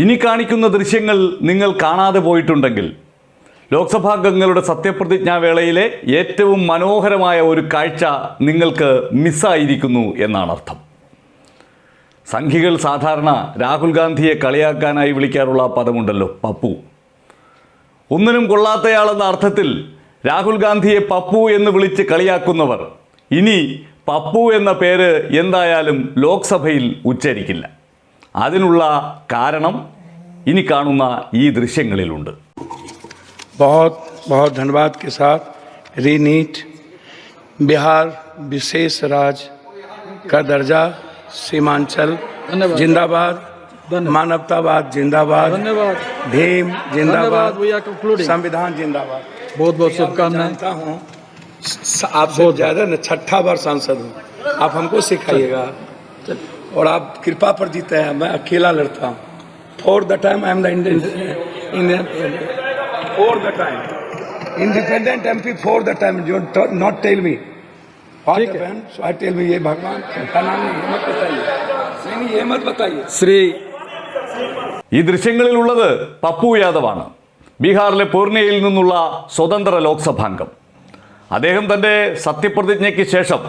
ഇനി കാണിക്കുന്ന ദൃശ്യങ്ങൾ നിങ്ങൾ കാണാതെ പോയിട്ടുണ്ടെങ്കിൽ ലോക്സഭാംഗങ്ങളുടെ സത്യപ്രതിജ്ഞാവേളയിലെ ഏറ്റവും മനോഹരമായ ഒരു കാഴ്ച നിങ്ങൾക്ക് മിസ്സായിരിക്കുന്നു എന്നാണ് അർത്ഥം. സംഘികൾ സാധാരണ രാഹുൽ ഗാന്ധിയെ കളിയാക്കാനായി വിളിക്കാറുള്ള പദമുണ്ടല്ലോ പപ്പു. ഒന്നിനും കൊള്ളാത്തയാളെന്ന അർത്ഥത്തിൽ രാഹുൽ ഗാന്ധിയെ പപ്പു എന്ന് വിളിച്ച് കളിയാക്കുന്നവർ ഇനി പപ്പു എന്ന പേര് എന്തായാലും ലോക്സഭയിൽ ഉച്ചരിക്കില്ല. അതിനുള്ള കാരണം ഇനി കാണുന്ന ഈ ദൃശ്യങ്ങളിലുണ്ട് बहुत बहुत धन्यवाद के साथ रीनीट बिहार विशेष राज्य का दर्जा सीमांचल धन्यवाद। जिंदाबाद धन्यवाद। मानवतावाद जिंदाबाद धन्यवाद भीम जिंदाबाद धन्यवाद we are concluding संविधान जिंदाबाद बहुत बहुत शुभकामनाएं जानता हूँ स- आपसे ज्यादा न छठा बार सांसद हूँ आप हमको सिखाइएगा और आप कृपा पर जीते हैं मैं अकेला लड़ता हूँ for the time I am the Indian for the time independent MP for the time जो नॉट टेल मी ठीक है। सो आई टेल मी ये भगवान का नाम नहीं ये मत बताइए नहीं नहीं ये मत बताइए श्री ഈ ദൃശ്യങ്ങളിലുള്ളത് പപ്പു യാദവാണ് ബീഹാറിലെ പൂർണിയയിൽ നിന്നുള്ള സ്വതന്ത്ര ലോക്സഭാംഗം അദ്ദേഹം തൻ്റെ സത്യപ്രതിജ്ഞയ്ക്ക് ശേഷം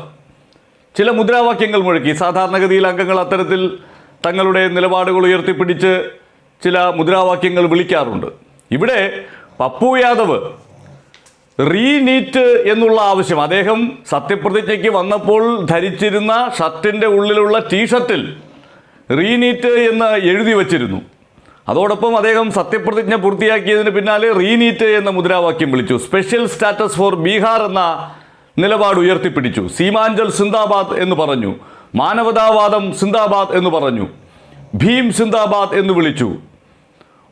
ചില മുദ്രാവാക്യങ്ങൾ മുഴക്കി. സാധാരണഗതിയിൽ അംഗങ്ങൾ അത്തരത്തിൽ തങ്ങളുടെ നിലപാടുകൾ ഉയർത്തിപ്പിടിച്ച് ചില മുദ്രാവാക്യങ്ങൾ വിളിക്കാറുണ്ട്. ഇവിടെ പപ്പു യാദവ് റീനീറ്റ് എന്നുള്ള ആവശ്യം. അദ്ദേഹം സത്യപ്രതിജ്ഞയ്ക്ക് വന്നപ്പോൾ ധരിച്ചിരുന്ന ഷർട്ടിന്റെ ഉള്ളിലുള്ള ടീഷർട്ടിൽ റീനീറ്റ് എന്ന് എഴുതി വച്ചിരുന്നു. അതോടൊപ്പം അദ്ദേഹം സത്യപ്രതിജ്ഞ പൂർത്തിയാക്കിയതിന് പിന്നാലെ റീനീറ്റ് എന്ന മുദ്രാവാക്യം വിളിച്ചു. സ്പെഷ്യൽ സ്റ്റാറ്റസ് ഫോർ ബീഹാർ എന്ന നിലപാട് ഉയർത്തിപ്പിടിച്ചു. സീമാഞ്ചൽ സിന്ദാബാദ് എന്ന് പറഞ്ഞു. മാനവതാവാദം സിന്ദാബാദ് എന്ന് പറഞ്ഞു. ഭീം സിന്ദാബാദ് എന്ന് വിളിച്ചു.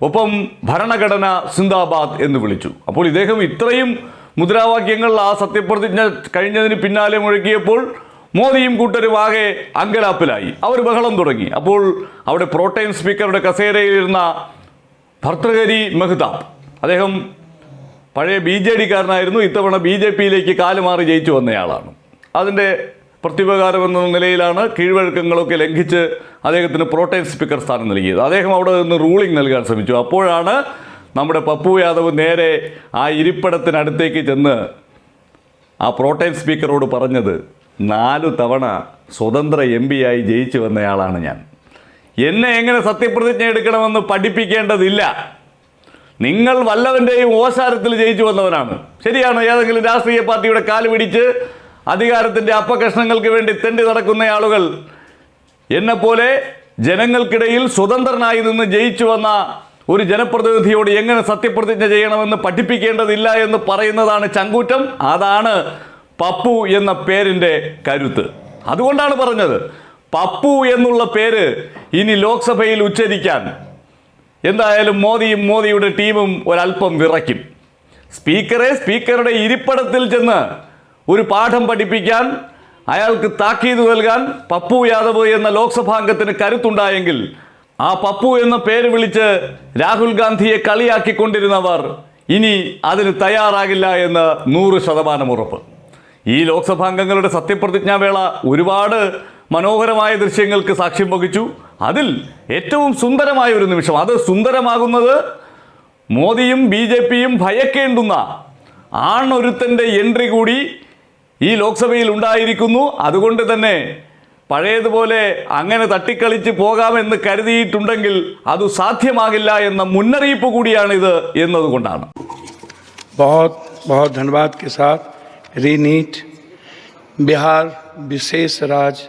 ഒപ്പം ഭരണഘടന സിന്ദാബാദ് എന്ന് വിളിച്ചു. അപ്പോൾ ഇദ്ദേഹം ഇത്രയും മുദ്രാവാക്യങ്ങൾ ആ സത്യപ്രതിജ്ഞ കഴിഞ്ഞതിന് പിന്നാലെ മുഴക്കിയപ്പോൾ മോദിയും കൂട്ടരും ആകെ അങ്കലാപ്പിലായി. അവർ ബഹളം തുടങ്ങി. അപ്പോൾ അവിടെ പ്രോട്ടൈം സ്പീക്കറുടെ കസേരയിലിരുന്ന ഭർത്തൃഹരി മെഹ്താബ് അദ്ദേഹം പഴയ ബി ജെ ഡിക്കാരനായിരുന്നു. ഇത്തവണ ബി ജെ പിയിലേക്ക് കാലുമാറി ജയിച്ചു വന്നയാളാണ്. അതിന്റെ പ്രത്യുപകാരം എന്ന നിലയിലാണ് കീഴ്വഴക്കങ്ങളൊക്കെ ലംഘിച്ച് അദ്ദേഹത്തിന് പ്രോട്ടൈം സ്പീക്കർ സ്ഥാനം നൽകിയത്. അദ്ദേഹം അവിടെ നിന്ന് റൂളിംഗ് നൽകാൻ ശ്രമിച്ചു. അപ്പോഴാണ് നമ്മുടെ പപ്പു യാദവ് നേരെ ആ ഇരിപ്പിടത്തിനടുത്തേക്ക് ചെന്ന് ആ പ്രോട്ടൈം സ്പീക്കറോട് പറഞ്ഞത് നാലു തവണ സ്വതന്ത്ര എം ആയി ജയിച്ചു വന്നയാളാണ് ഞാൻ. എന്നെ എങ്ങനെ സത്യപ്രതിജ്ഞ എടുക്കണമെന്ന് പഠിപ്പിക്കേണ്ടതില്ല. നിങ്ങൾ വല്ലവന്റെയും ഓശാരത്തിൽ ജയിച്ചു വന്നവനാണ്. ശരിയാണ് ഏതെങ്കിലും രാഷ്ട്രീയ പാർട്ടിയുടെ കാൽ പിടിച്ച് അധികാരത്തിന്റെ അപ്പകഷ്ണങ്ങൾക്ക് വേണ്ടി തെണ്ടി നടക്കുന്ന ആളുകൾ എന്നെപ്പോലെ ജനങ്ങൾക്കിടയിൽ സ്വതന്ത്രനായി നിന്ന് ജയിച്ചു വന്ന ഒരു ജനപ്രതിനിധിയോട് എങ്ങനെ സത്യപ്രതിജ്ഞ ചെയ്യണമെന്ന് പഠിപ്പിക്കേണ്ടതില്ല എന്ന് പറയുന്നതാണ് ചങ്കൂറ്റം. അതാണ് പപ്പു എന്ന പേരിന്റെ കരുത്ത്. അതുകൊണ്ടാണ് പറഞ്ഞത് പപ്പു എന്നുള്ള പേര് ഇനി ലോക്സഭയിൽ ഉച്ചരിക്കാൻ. എന്തായാലും മോദിയും മോദിയുടെ ടീമും ഒരല്പം വിറയ്ക്കും. സ്പീക്കറെ സ്പീക്കറുടെ ഇരിപ്പിടത്തിൽ ചെന്ന് ഒരു പാഠം പഠിപ്പിക്കാൻ അയാൾക്ക് താക്കീത് നൽകാൻ പപ്പു യാദവ് എന്ന ലോക്സഭാംഗത്തിന് കരുത്തുണ്ടായെങ്കിൽ ആ പപ്പു എന്ന പേര് വിളിച്ച് രാഹുൽ ഗാന്ധിയെ കളിയാക്കിക്കൊണ്ടിരുന്നവർ ഇനി അതിന് തയ്യാറാകില്ല എന്ന് നൂറ് ശതമാനം ഉറപ്പ്. ഈ ലോക്സഭാംഗങ്ങളുടെ സത്യപ്രതിജ്ഞാവേള ഒരുപാട് മനോഹരമായ ദൃശ്യങ്ങൾക്ക് സാക്ഷ്യം വഹിച്ചു. അതിൽ ഏറ്റവും സുന്ദരമായ ഒരു നിമിഷം അത് സുന്ദരമാകുന്നത് മോദിയും ബി ജെ പിയും ഭയക്കേണ്ടുന്ന ആണൊരുത്തൻ്റെ എൻട്രി കൂടി ഈ ലോക്സഭയിൽ ഉണ്ടായിരിക്കുന്നു അതുകൊണ്ട് തന്നെ പഴയതുപോലെ അങ്ങനെ തട്ടിക്കളിച്ച് പോകാമെന്ന് കരുതിയിട്ടുണ്ടെങ്കിൽ അത് സാധ്യമാകില്ല എന്ന മുന്നറിയിപ്പ് കൂടിയാണിത് എന്നതുകൊണ്ടാണ് बहुत बहुत धन्यवाद के साथ रीनीट बिहार विशेष राज्य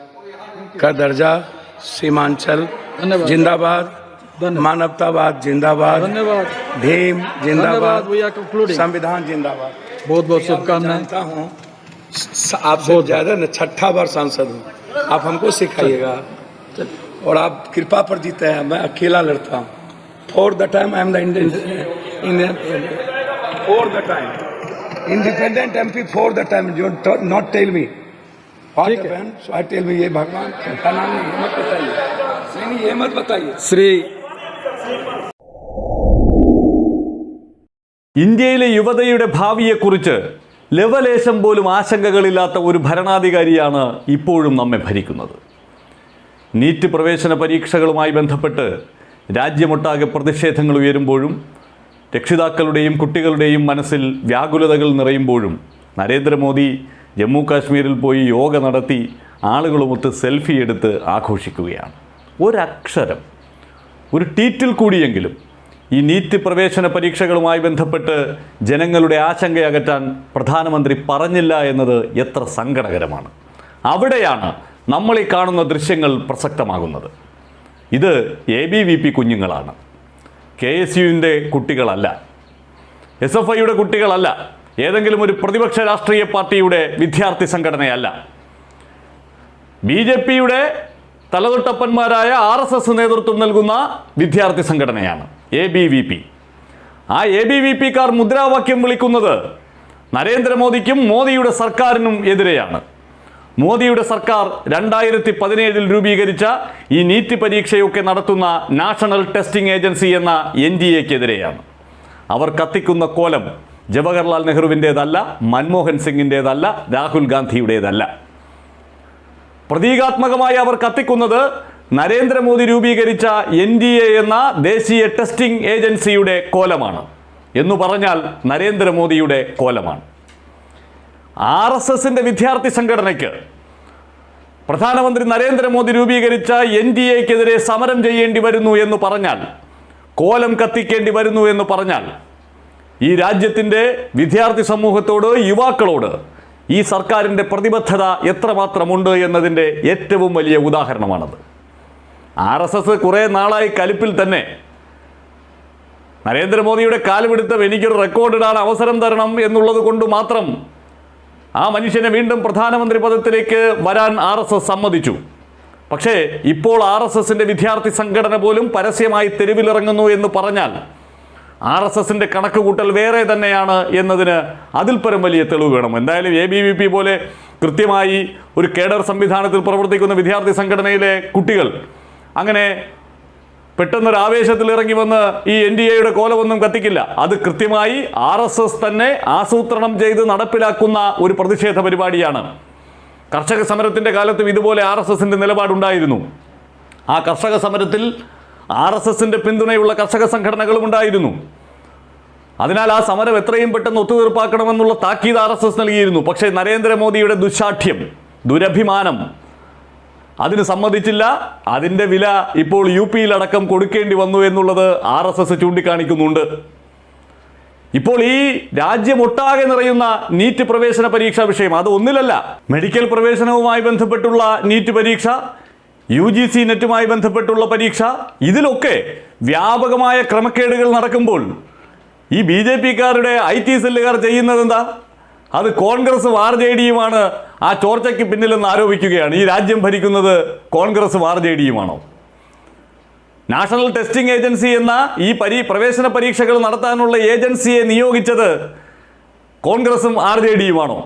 का दर्जा सीमांचल जिंदाबाद। मानवतावाद जिंदाबाद धन्यवाद। भीम जिंदाबाद संविधान जिंदाबाद। बहुत बहुत शुभकामनाएँ। हूँ आपसे ज़्यादा न छठा बार सांसद हूँ। आप हमको सिखाइएगा। और आप कृपा पर जीते हैं मैं अकेला लड़ता हूँ। For the time I am the Indian for the time independent MP for the time जो नॉट टेल मी ठीक है। सो आई टेल मी ये भगवान का नाम नहीं ये मत बताइए नहीं नहीं ये मत बताइए श्री ഇന്ത്യയിലെ യുവതയുടെ ഭാവിയെക്കുറിച്ച് ലവലേശം പോലും ആശങ്കകളില്ലാത്ത ഒരു ഭരണാധികാരിയാണ് ഇപ്പോഴും നമ്മെ ഭരിക്കുന്നത് നീറ്റ് പ്രവേശന പരീക്ഷകളുമായി ബന്ധപ്പെട്ട് രാജ്യമൊട്ടാകെ പ്രതിഷേധങ്ങൾ ഉയരുമ്പോഴും രക്ഷിതാക്കളുടെയും കുട്ടികളുടെയും മനസ്സിൽ വ്യാകുലതകൾ നിറയുമ്പോഴും നരേന്ദ്രമോദി ജമ്മു കാശ്മീരിൽ പോയി യോഗ നടത്തി ആളുകളുമൊത്ത് സെൽഫി എടുത്ത് ആഘോഷിക്കുകയാണ്. ഒരക്ഷരം. ഒരു ടീറ്റിൽ കൂടിയെങ്കിലും ഈ നീറ്റ് പ്രവേശന പരീക്ഷകളുമായി ബന്ധപ്പെട്ട് ജനങ്ങളുടെ ആശങ്ക അകറ്റാൻ പ്രധാനമന്ത്രി പറഞ്ഞില്ല എന്നത് എത്ര സങ്കടകരമാണ്. അവിടെയാണ് നമ്മൾ ഈ കാണുന്ന ദൃശ്യങ്ങൾ പ്രസക്തമാകുന്നത്. ഇത് എ ബി വി പി കുഞ്ഞുങ്ങളാണ്. കെ എസ് യുവിന്റെ കുട്ടികളല്ല. എസ് എഫ് ഐയുടെ കുട്ടികളല്ല. ഏതെങ്കിലും ഒരു പ്രതിപക്ഷ രാഷ്ട്രീയ പാർട്ടിയുടെ വിദ്യാർത്ഥി സംഘടനയല്ല. ബി ജെ പിയുടെ തലതൊട്ടപ്പന്മാരായ ആർ എസ് എസ് നേതൃത്വം നൽകുന്ന വിദ്യാർത്ഥി സംഘടനയാണ് എ ബി വി പി. ആ എ ബി വി പിക്കാർ മുദ്രാവാക്യം വിളിക്കുന്നത് നരേന്ദ്രമോദിക്കും മോദിയുടെ സർക്കാരിനും എതിരെയാണ്. മോദിയുടെ സർക്കാർ രണ്ടായിരത്തി പതിനേഴിൽ രൂപീകരിച്ച ഈ നീറ്റ് പരീക്ഷയൊക്കെ നടത്തുന്ന നാഷണൽ ടെസ്റ്റിംഗ് ഏജൻസി എന്ന എൻ ഡി എക്കെതിരെയാണ്. അവർ കത്തിക്കുന്ന കോലം ജവഹർലാൽ നെഹ്റുവിന്റേതല്ല മൻമോഹൻ സിംഗിന്റേതല്ല രാഹുൽ ഗാന്ധിയുടേതല്ല. പ്രതീകാത്മകമായി അവർ കത്തിക്കുന്നത് നരേന്ദ്രമോദി രൂപീകരിച്ച എൻ ഡി എ എന്ന ദേശീയ ടെസ്റ്റിംഗ് ഏജൻസിയുടെ കോലമാണ്. എന്ന് പറഞ്ഞാൽ നരേന്ദ്രമോദിയുടെ കോലമാണ്. ആർ എസ് എസിന്റെ വിദ്യാർത്ഥി സംഘടനയ്ക്ക് പ്രധാനമന്ത്രി നരേന്ദ്രമോദി രൂപീകരിച്ച എൻ ഡി എക്കെതിരെ സമരം ചെയ്യേണ്ടി വരുന്നു എന്ന് പറഞ്ഞാൽ കോലം കത്തിക്കേണ്ടി വരുന്നു എന്ന് പറഞ്ഞാൽ ഈ രാജ്യത്തിന്റെ വിദ്യാർത്ഥി സമൂഹത്തോട് യുവാക്കളോട് ഈ സർക്കാരിന്റെ പ്രതിബദ്ധത എത്രമാത്രമുണ്ട് എന്നതിന്റെ ഏറ്റവും വലിയ ഉദാഹരണമാണത്. ആർ എസ് എസ് കുറേ നാളായി കലിപ്പിൽ തന്നെ. നരേന്ദ്രമോദിയുടെ കാലുപിടുത്തം എനിക്കൊരു റെക്കോർഡ് ഇടാൻ അവസരം തരണം എന്നുള്ളത് കൊണ്ട് മാത്രം ആ മനുഷ്യനെ വീണ്ടും പ്രധാനമന്ത്രി പദത്തിലേക്ക് വരാൻ ആർ എസ് എസ് സമ്മതിച്ചു. പക്ഷേ ഇപ്പോൾ ആർ എസ് എസിന്റെ വിദ്യാർത്ഥി സംഘടന പോലും പരസ്യമായി തെരുവിലിറങ്ങുന്നു എന്ന് പറഞ്ഞാൽ ആർ എസ് എസിന്റെ കണക്കുകൂട്ടൽ വേറെ തന്നെയാണ് എന്നതിന് അതിൽ വലിയ തെളിവ് വേണം. എന്തായാലും എ ബി വി പി പോലെ കൃത്യമായി ഒരു കേഡർ സംവിധാനത്തിൽ പ്രവർത്തിക്കുന്ന വിദ്യാർത്ഥി സംഘടനയിലെ കുട്ടികൾ അങ്ങനെ പെട്ടെന്നൊരു ആവേശത്തിൽ ഇറങ്ങി വന്ന് ഈ എൻ ഡി എയുടെ കോലമൊന്നും കത്തിക്കില്ല. അത് കൃത്യമായി ആർ എസ് എസ് തന്നെ ആസൂത്രണം ചെയ്ത് നടപ്പിലാക്കുന്ന ഒരു പ്രതിഷേധ പരിപാടിയാണ്. കർഷക സമരത്തിന്റെ കാലത്തും ഇതുപോലെ ആർ എസ് എസിന്റെ നിലപാടുണ്ടായിരുന്നു. ആ കർഷക സമരത്തിൽ ആർ എസ് എസിന്റെ പിന്തുണയുള്ള കർഷക സംഘടനകളും ഉണ്ടായിരുന്നു. അതിനാൽ ആ സമരം എത്രയും പെട്ടെന്ന് ഒത്തുതീർപ്പാക്കണമെന്നുള്ള താക്കീത് ആർ എസ് എസ് നൽകിയിരുന്നു. പക്ഷേ നരേന്ദ്രമോദിയുടെ ദുശാഠ്യം ദുരഭിമാനം അതിന് സമ്മതിച്ചില്ല. അതിന്റെ വില ഇപ്പോൾ യു പിയിലടക്കം കൊടുക്കേണ്ടി വന്നു എന്നുള്ളത് ആർ എസ് എസ് ചൂണ്ടിക്കാണിക്കുന്നുണ്ട്. ഇപ്പോൾ ഈ രാജ്യമൊട്ടാകെ നിറയുന്ന നീറ്റ് പ്രവേശന പരീക്ഷാ വിഷയം അത് ഒന്നിലല്ല മെഡിക്കൽ പ്രവേശനവുമായി ബന്ധപ്പെട്ടുള്ള നീറ്റ് പരീക്ഷ യു ജി സി നെറ്റുമായി ബന്ധപ്പെട്ടുള്ള പരീക്ഷ ഇതിലൊക്കെ വ്യാപകമായ ക്രമക്കേടുകൾ നടക്കുമ്പോൾ ഈ ബി ജെ പിക്കാരുടെ ഐ ടി സെല്ലുകാർ ചെയ്യുന്നത് എന്താ അത് കോൺഗ്രസും ആർ ജെ ഡിയുമാണ് ആ ചോർച്ചയ്ക്ക് പിന്നിലെന്ന് ആരോപിക്കുകയാണ്. ഈ രാജ്യം ഭരിക്കുന്നത് കോൺഗ്രസും ആർ ജെ ഡിയുമാണോ നാഷണൽ ടെസ്റ്റിംഗ് ഏജൻസി എന്ന ഈ പരീ പ്രവേശന പരീക്ഷകൾ നടത്താനുള്ള ഏജൻസിയെ നിയോഗിച്ചത് കോൺഗ്രസും ആർ ജെ ഡിയുമാണോ